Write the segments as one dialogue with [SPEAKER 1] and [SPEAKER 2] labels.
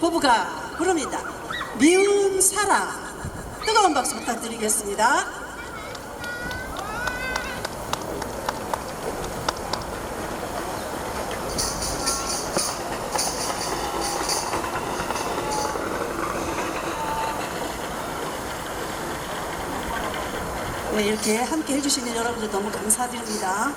[SPEAKER 1] 부부가 부릅니다. 미운 사랑. 뜨거운 박수 부탁드리겠습니다. 네, 이렇게 함께 해주시는 여러분들 너무 감사드립니다.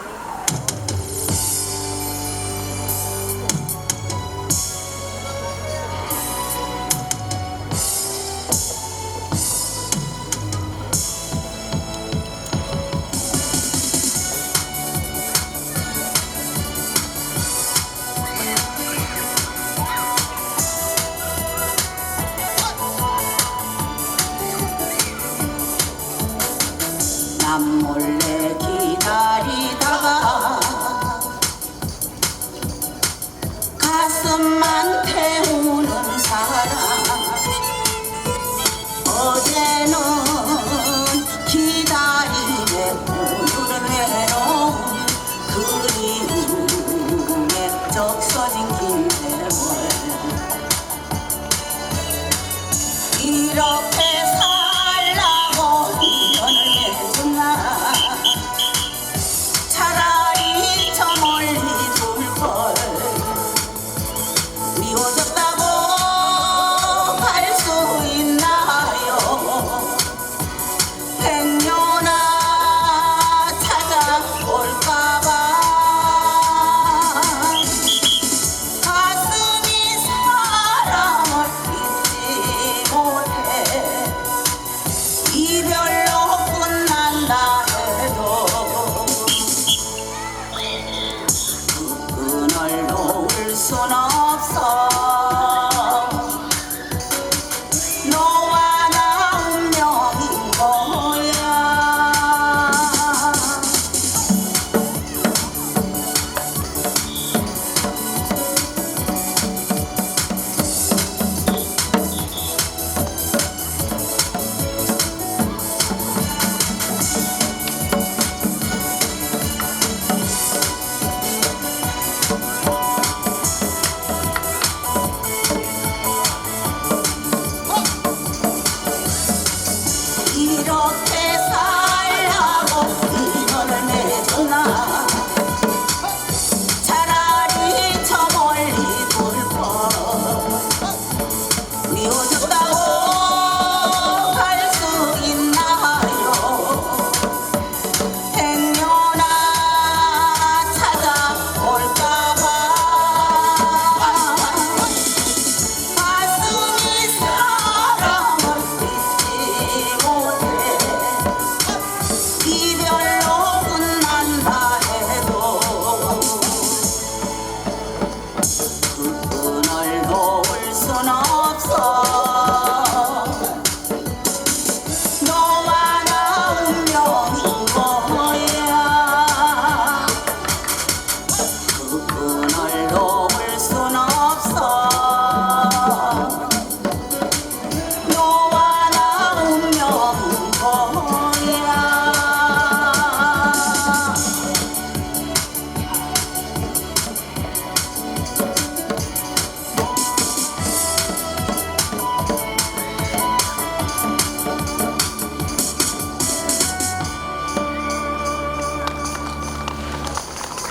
[SPEAKER 2] 남 몰래 기다리다가 가슴만 태우는 사람. 어제는 기다리네 오늘은 외로움 그래